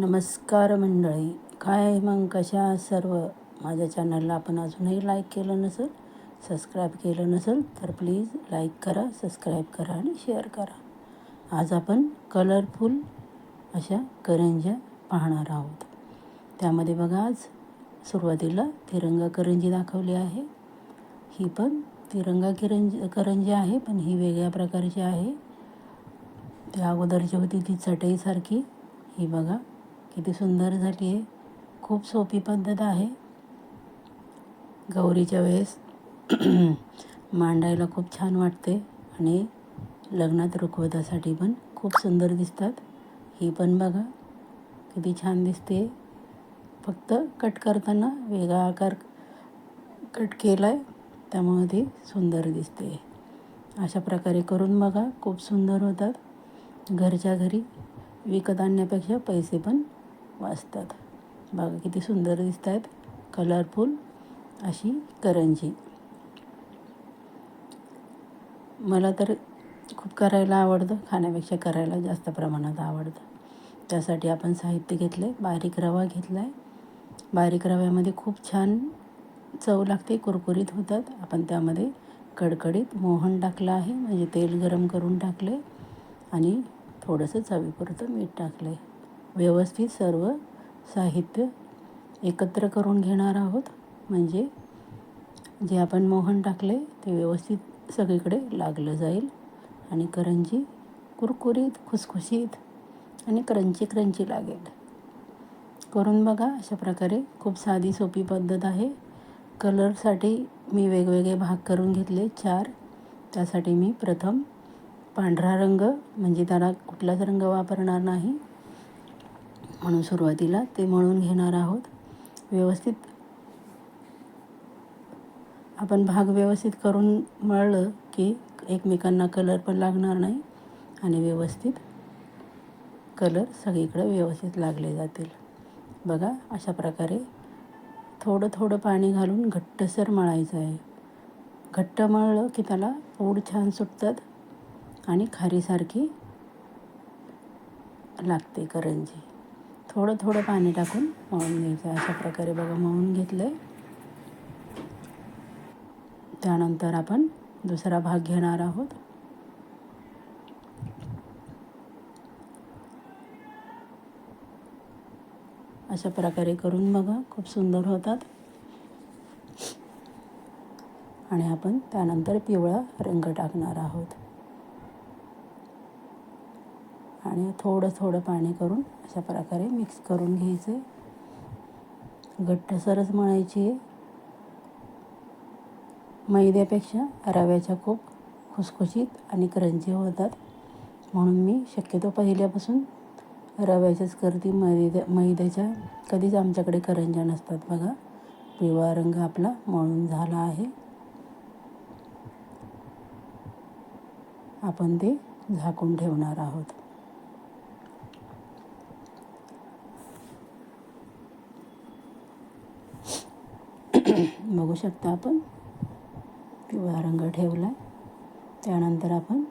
नमस्कार मंडळी. काय मग कशा सर्व? माझ्या चॅनलला आपण अजूनही लाईक केलं नसेल सबस्क्राईब केलं नसेल तर प्लीज लाईक करा सबस्क्राईब करा आणि शेअर करा. आज आपण कलरफुल अशा करंज्या पाहणार आहोत. त्यामध्ये बघा आज सुरुवातीला तिरंगा करंजी दाखवली आहे. ही पण तिरंगा किरंज करंजी आहे पण ही वेगळ्या प्रकारची आहे. त्या अगोदरची होती ती चटईसारखी. ही बघा किती सुंदर झाली आहे. खूप सोपी पद्धत आहे. गौरीच्या वेळेस मांडायला खूप छान वाटते आणि लग्नात रुखवतासाठी पण खूप सुंदर दिसतात. ही पण बघा किती छान दिसते. फक्त कट करताना वेगळा आकार कट केला आहे त्यामुळे ती सुंदर दिसते. अशा प्रकारे करून बघा खूप सुंदर होतात. घरच्या घरी विकत आणण्यापेक्षा पैसे पण वाचतात बघा किती सुंदर दिसत आहेत कलरफुल अशी करंजी. मला तर खूप करायला आवडतं. खाण्यापेक्षा करायला जास्त प्रमाणात आवडतं. त्यासाठी आपण साहित्य घेतले बारीक रवा घेतला आहे बारीक रव्यामध्ये खूप छान चव लागते. कुरकुरीत होतात. आपण त्यामध्ये कडकडीत मोहन टाकलं आहे. म्हणजे तेल गरम करून टाकले आणि थोडंसं चवीपुरतं मीठ टाकलं आहे व्यवस्थित सर्व साहित्य एकत्र करून घेणार आहोत. म्हणजे जे आपण मोहन टाकले ते व्यवस्थित सगळीकडे लागलं जाईल. आणि करंजी कुरकुरीत खुसखुशीत आणि क्रंची क्रंची लागेल. करून बघा अशा प्रकारे खूप साधी सोपी पद्धत आहे. कलरसाठी मी वेगवेगळे भाग करून घेतले चार. त्यासाठी मी प्रथम पांढरा रंग म्हणजे त्याला कुठलाच रंग वापरणार नाही. म्हणून सुरुवातीला ते मळून घेणार आहोत. व्यवस्थित आपण भाग व्यवस्थित करून मळलं की एकमेकांना कलर पण लागणार नाही आणि व्यवस्थित कलर सगळीकडे व्यवस्थित लागले जातील. बघा अशा प्रकारे थोडं थोडं पाणी घालून घट्टसर मळायचं आहे. घट्ट मळलं की त्याला पूड छान सुटतात आणि खारीसारखी लागते करंजी. थोडं थोडं पाणी टाकून मळून घ्यायचं अशा प्रकारे बघा मळून घेतलं आहे त्यानंतर आपण दुसरा भाग घेणार आहोत. अशा प्रकारे करून बघा खूप सुंदर होतात. आणि आपण त्यानंतर पिवळा रंग टाकणार आहोत. आणि थोडं थोडं पाणी करून अशा प्रकारे मिक्स करून घ्यायचं. आहे घट्टसरच मळायची आहे. मैद्यापेक्षा रव्याच्या खूप खुसखुशीत आणि क्रंची होतात. म्हणून मी शक्यतो पहिल्यापासून रव्याच्याच करते. मैद्या मैद्याच्या कधीच आमच्याकडे करंज्या नसतात बघा. पिवळा रंग आपला मळून झाला आहे. आपण ते झाकून ठेवणार आहोत. बघू शकता आपण. पिवळा रंग ठेवला त्यानंतर आपण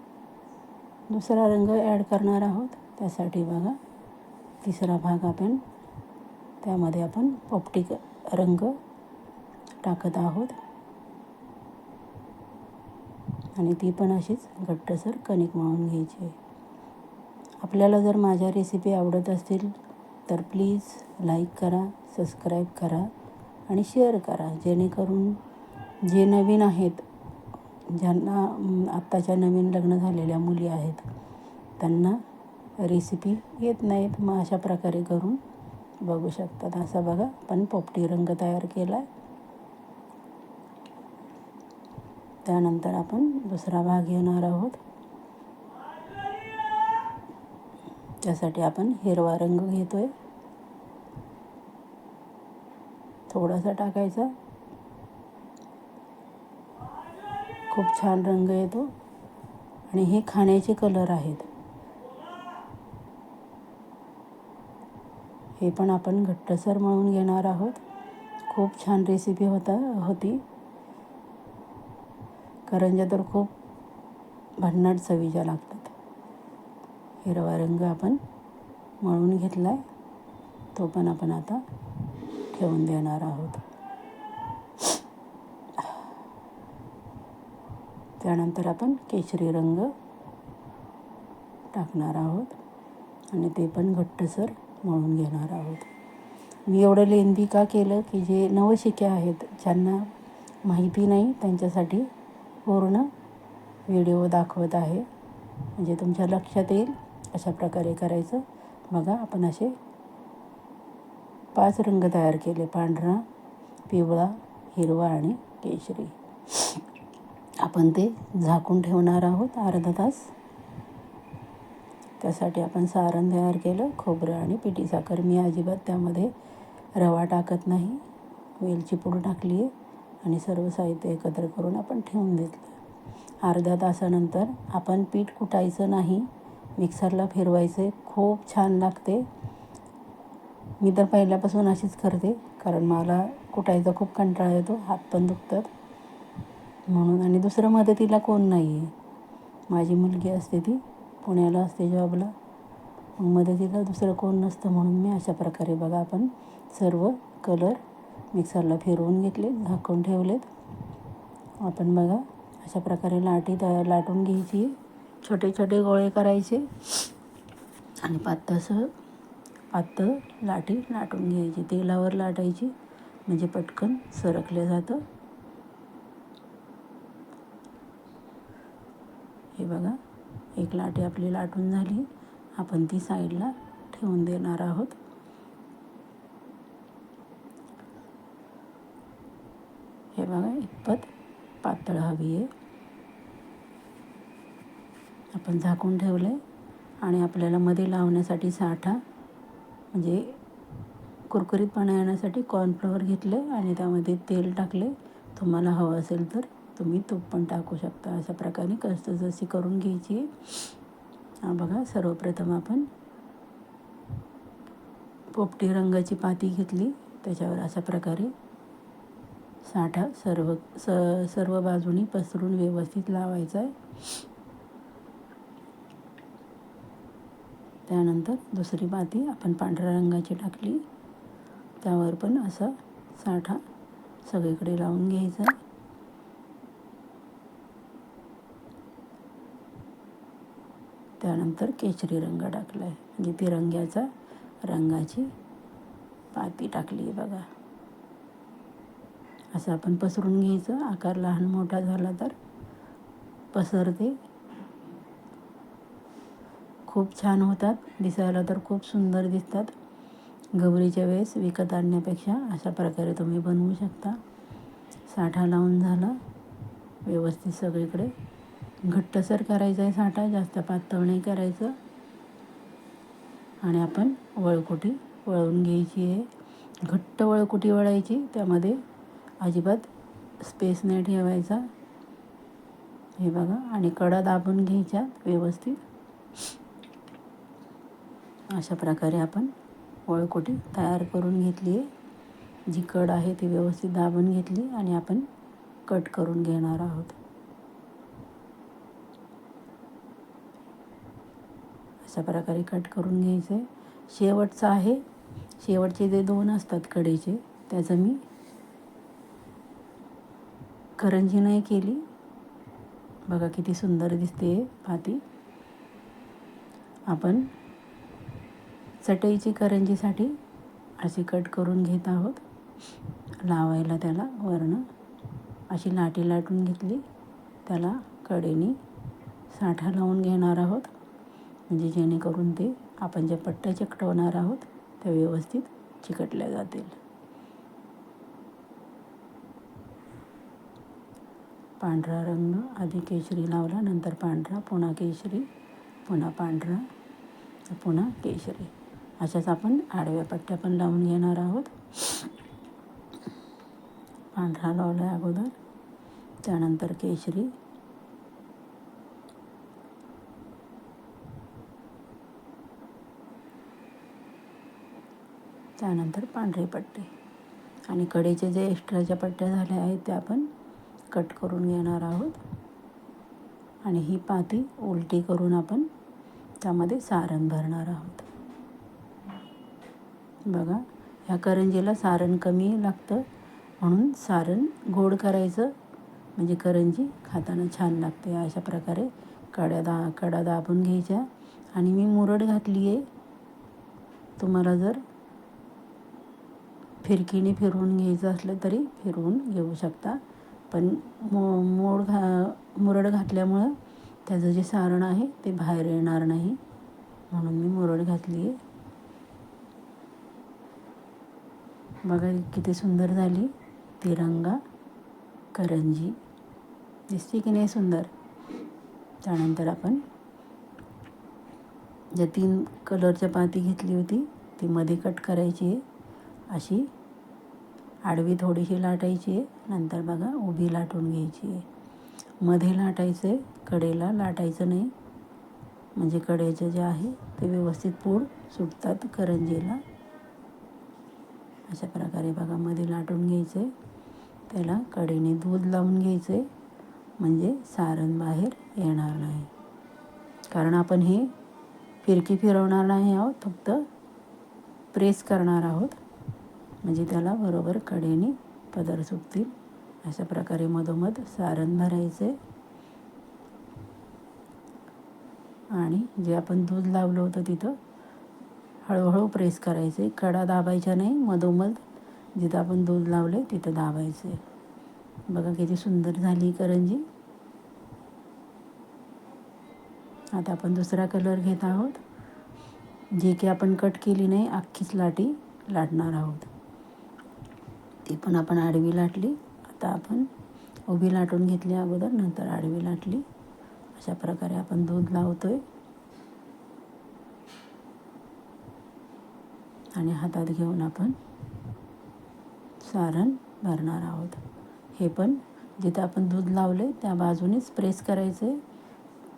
दुसरा रंग ॲड करणार आहोत. त्यासाठी बघा तिसरा भाग आपण त्यामध्ये आपण पॉप्टिक रंग टाकत आहोत. आणि ती पण अशीच घट्टसर कणिक मळून घ्यायची आहे. आपल्याला जर माझ्या रेसिपी आवडत असतील तर प्लीज लाईक करा सबस्क्राईब करा. आणि शेअर करा जेणेकरून जे नवीन आहेत ज्यांना आत्ताच्या नवीन लग्न झालेल्या मुली आहेत त्यांना रेसिपी येत नाहीत. मग अशा प्रकारे करून बघू शकतात. असं बघा पण पोपटी रंग तयार केला आहे त्यानंतर आपण दुसरा भाग घेणार आहोत. त्यासाठी आपण हिरवा रंग घेतो आहे थोडासा टाकायचा. खूप छान रंग येतो. आणि हे खाण्याचे कलर आहेत. हे पण आपण घट्टसर मळून घेणार आहोत. खूप छान रेसिपी होता होती. करंजा तर खूप भन्नाट चवीच्या लागतात. हिरवा रंग आपण मळून घेतला आहे तो पण आपण आता ठेवून देणार आहोत. त्यानंतर आपण केशरी रंग टाकणार आहोत आणि ते पण घट्टसर मळून घेणार आहोत. मी एवढं लेंदी का केलं की जे नवशिके आहेत ज्यांना माहिती नाही त्यांच्यासाठी पूर्ण व्हिडिओ दाखवत आहे. म्हणजे तुमच्या लक्षात येईल अशा प्रकारे करायचं. बघा आपण असे पाच रंग तयार केले. पांढरा पिवळा हिरवा आणि केशरी. आपण ते झाकून ठेवणार आहोत अर्धा तास. त्यासाठी आपण सारण तयार केलं खोबरं आणि पिठी साखर. मी अजिबात त्यामध्ये रवा टाकत नाही. वेलची पूड टाकली आहे आणि सर्व साहित्य एकत्र करून आपण ठेवून घेतलं. अर्ध्या तासानंतर आपण पीठ कुटायचं नाही. मिक्सरला फिरवायचं. खूप छान लागते. मी तर पहिल्यापासून अशीच करते कारण मला कुटायचा खूप कंटाळा येतो हात पण दुखतात. म्हणून आणि दुसरं मदतीला कोण नाही आहे माझी मुलगी असते ती पुण्याला असते जॉबला. मग मदतीला दुसरं कोण नसतं म्हणून मी अशा प्रकारे बघा आपण सर्व कलर मिक्सरला फिरवून घेतले झाकून ठेवलेत. आपण बघा अशा प्रकारे लाटी तयार लाटून घ्यायची छोटे छोटे गोळे करायचे. आणि पातळसं पातळ लाटी लाटून घ्यायची तेलावर लाटायची म्हणजे पटकन सरकलं जातं. हे बघा एक लाटी आपली लाटून झाली. आपण ती साईडला ठेवून देणार आहोत. हे बघा इतपत पातळ हवी आहे. आपण झाकून ठेवलं आहे आणि आपल्याला मध्ये लावण्यासाठी साठा म्हणजे कुरकुरीतपणा येण्यासाठी कॉर्नफ्लॉवर घेतले आणि त्यामध्ये तेल टाकले. तुम्हाला हवं असेल तर तुम्ही तूप पण टाकू शकता. अशा प्रकारे कस्त जशी करून घ्यायची. हा बघा सर्वप्रथम आपण पोपटी रंगाची पाती घेतली. त्याच्यावर अशा प्रकारे साठा सर्व स सर्व बाजूनी पसरून व्यवस्थित लावायचा आहे. त्यानंतर दुसरी पाती आपण पांढऱ्या रंगाची टाकली. त्यावर पण असा साठा सगळीकडे लावून घ्यायचा. त्यानंतर केशरी रंग टाकला आहे म्हणजे तिरंग्याचा रंगाची पाती टाकली आहे बघा. असं आपण पसरून घ्यायचं. आकार लहान मोठा झाला तर पसरते. खूप छान होतात दिसायला तर खूप सुंदर दिसतात. गौरीच्या वेळेस विकत आणण्यापेक्षा अशा प्रकारे तुम्ही बनवू शकता. साठा लावून झाला. व्यवस्थित सगळीकडे. घट्टसर करायचा आहे साठा जास्त पातळ नाही करायचं. आणि आपण वळकुटी वळवून घ्यायची आहे. घट्ट वळकुटी वळायची त्यामध्ये अजिबात स्पेस नाही ठेवायचा. हे बघा. आणि कडा दाबून घ्यायच्या व्यवस्थित. अशा प्रकारे आपण वळकोटी तयार करून घेतली आहे जी कड आहे ती व्यवस्थित दाबून घेतली आणि आपण कट करून घेणार आहोत. अशा प्रकारे कट करून घ्यायचं. आहे शेवटचं आहे. शेवटचे जे दोन असतात कडेचे त्याचं मी करंजी नाही केली. बघा किती सुंदर दिसते पाती. आपण चटईची करंजीसाठी अशी कट करून घेत आहोत. लावायला त्याला वरणं. अशी लाटी लाटून घेतली. त्याला कडेने साठा लावून घेणार आहोत. म्हणजे जेणेकरून ते आपण ज्या पट्ट्या चिकटवणार आहोत त्या व्यवस्थित चिकटल्या जातील. पांढरा रंग आधी केशरी लावला नंतर पांढरा पुन्हा केशरी पुन्हा पांढरा पुन्हा केशरी. अशाच आपण आडव्या पट्ट्या पण लावून घेणार आहोत. पांढरा लावला अगोदर. त्यानंतर केशरी. त्यानंतर पांढरे पट्टे. आणि कडेचे जे एक्स्ट्राच्या पट्ट्या झाल्या आहेत त्या आपण कट करून घेणार आहोत. आणि ही पाती उलटी करून आपण त्यामध्ये सारण भरणार आहोत. बघा ह्या करंजीला सारण कमी लागतं म्हणून सारण गोड करायचं. म्हणजे करंजी खाताना छान लागते अशा प्रकारे कड्या दा कडा दाबून घ्यायच्या. आणि मी मुरड घातली आहे तुम्हाला जर फिरकीने फिरवून घ्यायचं असलं तरी फिरवून घेऊ शकता. पण मो मोड घा मुरड घातल्यामुळं त्याचं जे सारण आहे ते बाहेर येणार नाही. म्हणून मी मुरड घातली आहे बघा किती सुंदर झाली. तिरंगा करंजी. दिसते की नाही सुंदर? त्यानंतर आपण ज्या तीन कलरच्या पाती घेतली होती ती मध्ये कट करायची आहे. अशी आडवी थोडीशी लाटायची आहे. नंतर बघा उभी लाटून घ्यायची आहे. मध्ये लाटायचं आहे कडेला लाटायचं नाही. म्हणजे कडेचं जे आहे ते व्यवस्थित पूड सुटतात करंजीला. अशा प्रकारे बघा मध्ये लाटून घ्यायचे. त्याला कडेने दूध लावून घ्यायचं. आहे म्हणजे सारण बाहेर येणार नाही. कारण आपण हे फिरकी फिरवणार नाही आहोत फक्त प्रेस करणार आहोत. म्हणजे त्याला बरोबर कडेने पदर सुटतील अशा प्रकारे मधोमध सारण भरायचे. आणि जे आपण दूध लावलं होतं तिथं हळूहळू प्रेस करायचे. कडा दाबायच्या नाही मधोमध जिथं आपण दूध लावले तिथं दाबायचे. बघा किती सुंदर झाली करंजी. आता आपण दुसरा कलर घेत आहोत. जे की आपण कट केली नाही अख्खीच लाटी लाटणार आहोत. ती पण आपण आडवी लाटली. आता आपण उभी लाटून घेतली अगोदर नंतर आडवी लाटली. अशा प्रकारे आपण दूध लावतो आहे आणि हातात घेऊन आपण सारण भरणार आहोत. हे पण जिथं आपण दूध लावले त्या बाजूनेच प्रेस करायचे.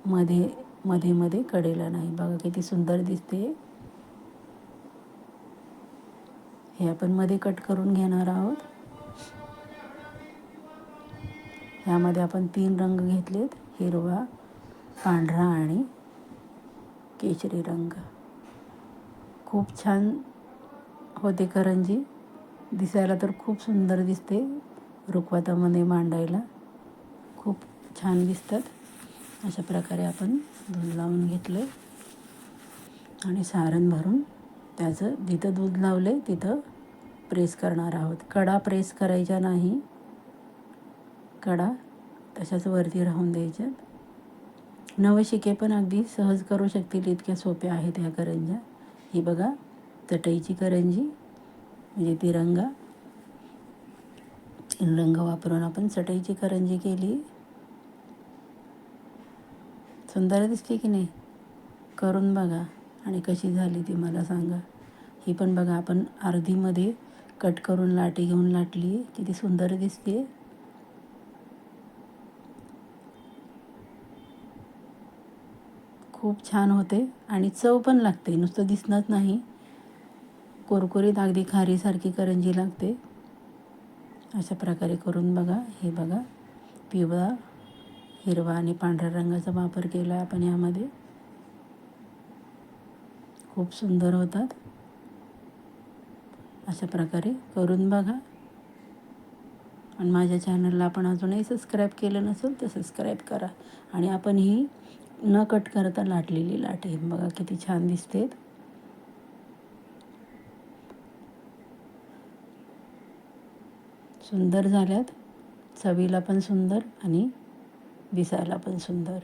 मध्ये मध्ये मध्ये कडेला नाही. बघा किती सुंदर दिसते. हे आपण मध्ये कट करून घेणार आहोत. ह्यामध्ये आपण तीन रंग घेतलेत. हिरवा पांढरा आणि केशरी रंग. खूप छान होते करंजी. दिसायला तर खूप सुंदर दिसते रुखवातामध्ये मांडायला. खूप छान दिसतात. अशा प्रकारे आपण दूध लावून घेतलं आणि सारण भरून त्याचं जिथं दूध लावले तिथं प्रेस करणार आहोत. कडा प्रेस करायच्या नाही. कडा तशाच वरती राहून द्यायच्या नवशिके पण अगदी सहज करू शकतील इतक्या सोप्या आहेत ह्या करंज्या. ही बघा चटईची करंजी म्हणजे तिरंगा तीन रंग वापरून आपण चटईची करंजी केली. सुंदर दिसते की नाही? करून बघा. आणि कशी झाली ती मला सांगा. ही पण बघा आपण अर्धीमध्ये कट करून लाटी घेऊन लाटली. किती सुंदर दिसते खूप छान होते. आणि चव पण लागते. नुसतं दिसणंच नाही. कुरकुरीत अगदी खारीसारखी करंजी लागते. अशा प्रकारे करून बघा. हे बघा. पिवळा हिरवा आणि पांढऱ्या रंगाचा वापर केला आहे आपण यामध्ये. खूप सुंदर होतात. अशा प्रकारे करून बघा. आणि माझ्या चॅनलला आपण अजूनही सबस्क्राईब केलं नसेल तर सबस्क्राईब करा. आणि आपण ही न कट करता लाटलेली लाट. हे बघा किती छान दिसते सुंदर झाल्यात. चवीला पण सुंदर आणि दिसायला पण सुंदर.